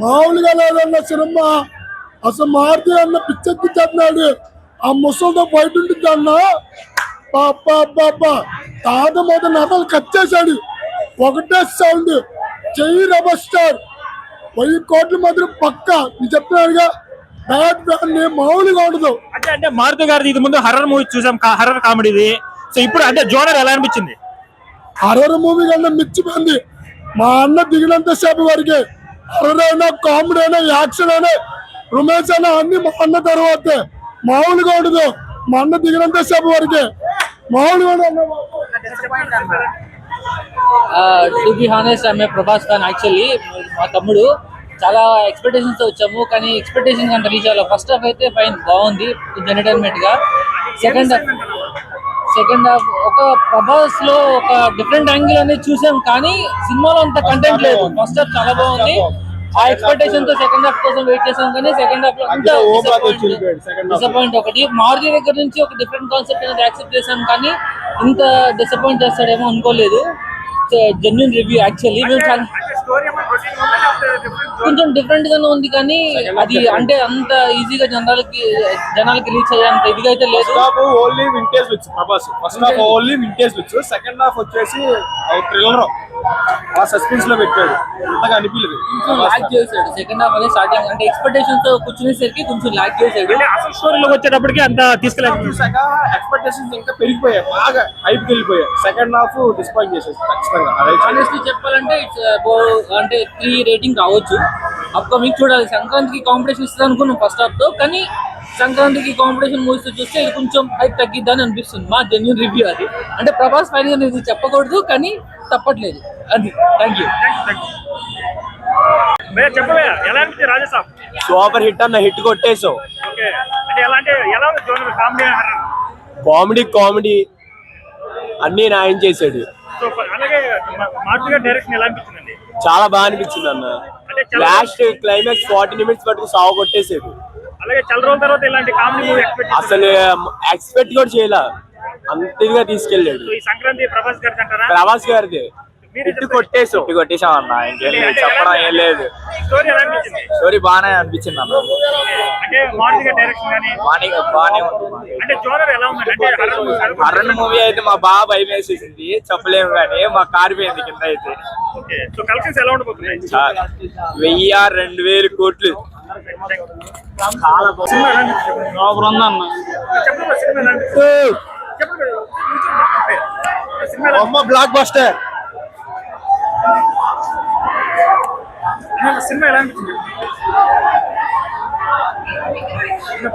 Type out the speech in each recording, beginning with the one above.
మామూలుగా లేదన్న సినిమా. అసలు మారుతి అన్న పిచ్చెక్కిచ్చేస్తున్నాడు ఆ ముసలితో బయట ఉంటుంది అన్న. పాపా పాపా తాత మొదటి నటలు కట్ చేశాడు. ఒకటే సౌండ్ చెయ్యి రబర్ స్టార్ వెయ్యి కోట్ల మాత్రం పక్క. నేను చెప్తున్నాడుగా బ్యాట్ ఫ్యాన్ మామూలుగా ఉండదు. అంటే అంటే మారుతి గారిది ఇది ముందు హర్రర్ మూవీ చూసాం. హర్రర్ కామెడీది సో ఇప్పుడు అంటే జోనర్ ఎలా అనిపించింది? హర్రర్ మూవీ కన్నా మిచ్చిపోయింది మా అన్న దిగినంత సేపు వరకే. హర్రర్ అయినా కామెడీ అయినా యాక్షన్ అయినా రుమేష్ అయినా అన్ని మా అన్న తర్వాతే. మామూలుగా ఉండదు. మా అన్న దిగినంత సేపు వరకే. మామూలుగా టు బి హానెస్ట్ ఆమె ప్రభాస్ ఖాన్ యాక్చువల్లీ మా తమ్ముడు చాలా ఎక్స్పెక్టేషన్స్ వచ్చాము. కానీ ఎక్స్పెక్టేషన్స్ అంత రీచ్ అవ్వాలి ఫస్ట్ హాఫ్ అయితే ఫైన్ బాగుంది. ఎంటర్టైన్మెంట్గా. సెకండ్ హాఫ్ సెకండ్ హాఫ్ ఒక ప్రభాస్లో ఒక డిఫరెంట్ యాంగిల్ అనేది చూసాం కానీ సినిమాలో అంత కంటెంట్ లేదు. ఫస్ట్ హాఫ్ చాలా బాగుంది. ఆ ఎక్స్పెక్టేషన్తో సెకండ్ హాఫ్ కోసం వెయిట్ చేసాం కానీ సెకండ్ హాఫ్లో డిసప్పాయింట్ ఒకటి మారుతి దగ్గర నుంచి ఒక డిఫరెంట్ కాన్సెప్ట్ అనేది యాక్సెప్ట్ చేసాం కానీ ఇంత డిసప్పాయింట్ చేస్తాడేమో అనుకోలేదు. జెన్యున్ రివ్యూ యాక్చువల్లీ మేము కొంచెం డిఫరెంట్ గానే ఉంది కానీ అది అంటే అంత ఈజీగా జనాలకి జనాలకి రీచ్ అయ్యేంత ఇదిగా అయితే లేదు. Half only vintage looks Prabhas. First half only vintage looks second half వచ్చేసి థ్రిల్లర్ ఆ సస్పెన్స్లో పెట్టాడు. అంతగా అనిపించలేదు. లాగ్ చేశాడు. సెకండ్ హాఫ్ అనేది స్టార్టింగ్ అంటే ఎక్స్పెక్టేషన్స్తో కూర్చునేసరికి కొంచెం లాగ్ చేశాడు. అసలు స్టోరీలోకి వచ్చేటప్పటికి అంత తీసుకెళ్ళాలి చూసాక ఎక్స్పెక్టేషన్స్ ఇంకా పెరిగిపోయాయి. బాగా హైప్ వెళ్ళిపోయాయి. సెకండ్ హాఫ్ డిస్పాయింట్ చేసేసి ఖచ్చితంగా. చెప్పాలంటే ఇట్స్ అంటే త్రీ రేటింగ్ రావచ్చు అప్కమింగ్ చూడాలి. సంక్రాంతికి కాంపిటీషన్ ఇస్తుంది అనుకున్నాం ఫస్ట్ హాఫ్తో. కానీ సంక్రాంతికి కాంపిటీషన్ మూవీస్ చూస్తే ఇది కొంచెం హైప్ తగ్గిద్దని అనిపిస్తుంది. మా జెన్యున్ రివ్యూ అది. అంటే ప్రభాస్ పైన ఇది చెప్పకూడదు కానీ తప్పట్లేదు. అది. థ్యాంక్ యూ సూపర్ హిట్ అన్న హిట్ కొట్టేసావు ఓకే. అంటే ఎలా అంటే ఎలా ఉంది జోనర్ కామెడీ కామెడీ కామెడీ అన్ని న్యాయం చేశాడు. అలాగే డైరెక్షన్ ఎలా చాలా బాగా అనిపించింది అన్న. లాస్ట్ క్లైమాక్స్ ఫార్టీ నిమిట్స్ పట్టుకు సాగు ఎక్స్పెక్ట్ అసలు ఎక్స్పెక్ట్ కూడా చేయలే. అంత ఇదిగా తీసుకెళ్ళాడు. సంక్రాంతి ప్రభాస్ గారిది హిట్ కొట్టేసాం. కొట్టేసాం అన్న. ఇంకేం చెప్పడం ఏం లేదు. స్టోరీ ఎలా అనిపించింది? స్టోరీ బాగానే అనిపించింది అన్న. అంటే మారుతి గారి డైరెక్షన్ కానీ బాగానే బాగానే ఉంది అంటే జోనర్ ఎలా ఉంది? అంటే హర్రన్ మూవీ అయితే మా బాగా భయం వేసేసింది చెప్పలేము కానీ మా కారిపోయింది కింద అయితే ఓకే. సో కలెక్షన్స్ ఎలా ఉండబోతున్నాయి? వెయ్యి రెండు వేలు కోట్లు. అనిపించింది? చెప్పండి సినిమా ఎలా అనిపించింది చెప్పండి సినిమా ఎలా అమ్మ బ్లాక్ బస్టర్ అనిపించింది? సినిమా ఎలా అనిపించింది?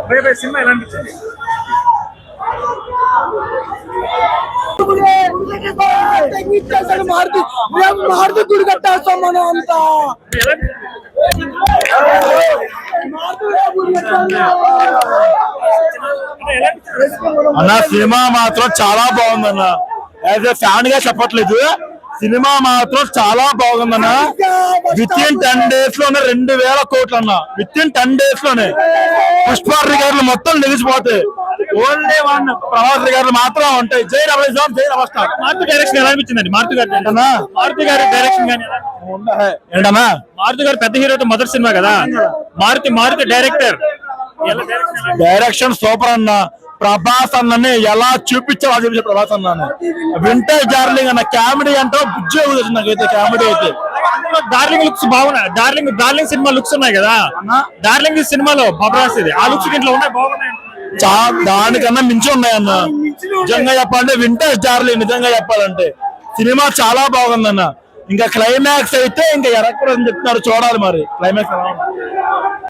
భయ భయ సినిమా ఎలా అనిపించింది? మారుతి మేము మారుతి గుడి కట్టేస్తాం మనం అంతా అన్న సినిమా మాత్రం చాలా బాగుందన్న. యాజ్ ఎ ఫ్యాన్గా చెప్పట్లేదు. సినిమా మాత్రం చాలా బాగుందన్న. విత్ ఇన్ టెన్ డేస్లోనే రెండు వేల కోట్లు అన్న విత్ ఇన్ టెన్ డేస్లోనే పుష్ప రికార్డులు మొత్తం నిలిచిపోతాయి. ఓన్లీ వన్ ప్రభాస్ రికార్డులు మాత్రం ఉంటాయి. జై రమేశ్వరం జై రమస్టార్ మారుతి డైరెక్షన్ ఎలా అనిపించింది మారుతి గారి మారుతి గారి డైరెక్షన్ కానీ ఏంటన్నా? మారుతి గారు పెద్ద హీరోతో మొదటి సినిమా కదా? Maruthi Maruthi director. Direction super అన్న. ప్రభాస్ అన్నని ఎలా చూపించావో అది చూపించే ప్రభాస్ అన్నాను వింటేజ్ డార్లింగ్ అన్న కామెడీ అంటే బుజ్జి అవుతుంది నాకైతే కామెడీ అయితే. డార్లింగ్ లుక్స్ బాగున్నాయి. డార్లింగ్ డార్లింగ్ సినిమా లుక్స్ ఉన్నాయి కదా? డార్లింగ్ సినిమాలో ప్రభాస్ ఇది ఆ లుక్స్ దీంట్లో ఉన్నాయి బాగున్నాయి. చా దానికన్నా మించి ఉన్నాయన్న నిజంగా చెప్పాలంటే వింటేజ్ డార్లింగ్ నిజంగా చెప్పాలంటే. సినిమా చాలా బాగుందన్న. ఇంకా క్లైమాక్స్ అయితే ఇంకా ఎరక్కూడదని చెప్తున్నారు చూడాలి మరి. క్లైమాక్స్ ఎలా ఉంది.